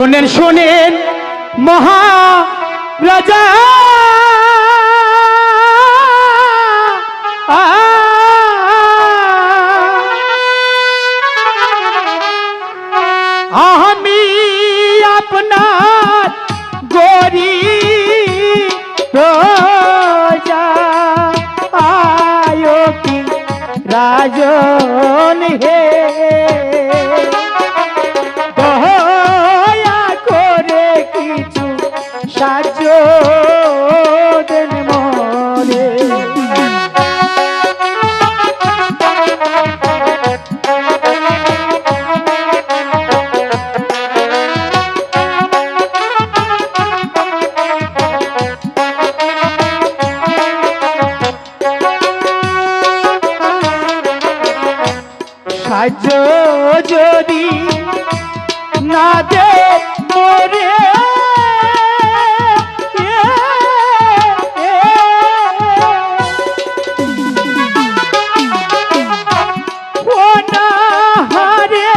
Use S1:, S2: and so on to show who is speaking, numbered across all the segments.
S1: শোনেন শোনেন মহারাজা। আমি আপনার গরি রাজন সাহায্য যদি না দে মরে হারে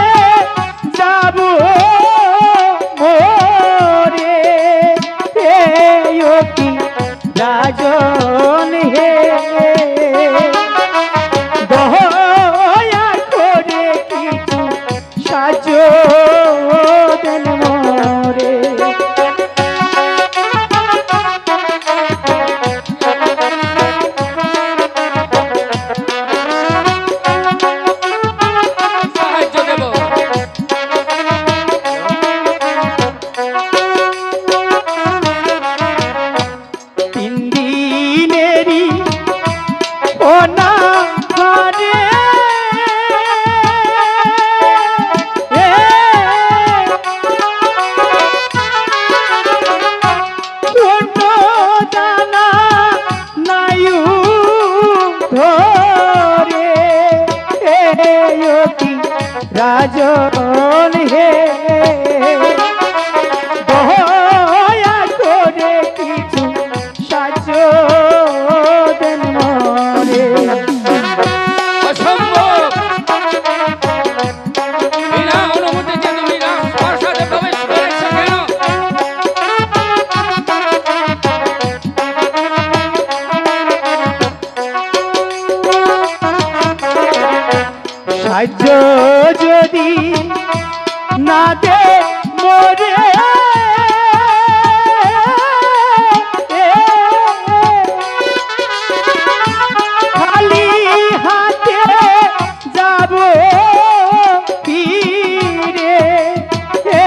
S1: কি রাজন সাহায্য যদি না দে মরে। খালি হাতে যাব ফিরে। হে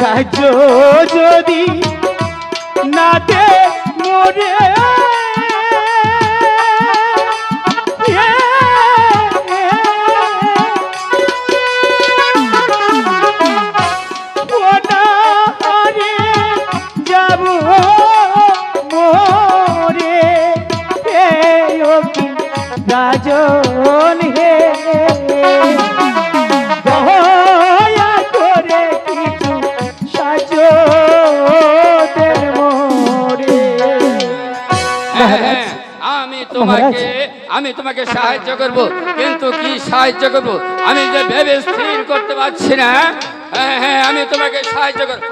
S1: সাহায্য যদি না দে মোরে। যাব।
S2: আমি তোমাকে সাহায্য করব কিন্তু কি সাহায্য করব? আমি যে ভেবে স্থির করতে পারছি না হ্যাঁ? হ্যাঁ আমি তোমাকে সাহায্য করব।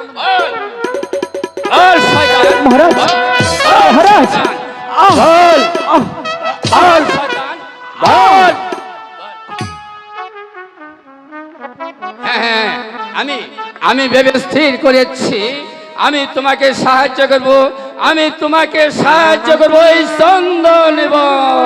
S2: হ্যাঁ, হ্যাঁ, আমি আমি ভেবে স্থির করেছি আমি তোমাকে সাহায্য করব আমি তোমাকে সাহায্য করব এই চন্দন বন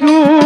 S1: you.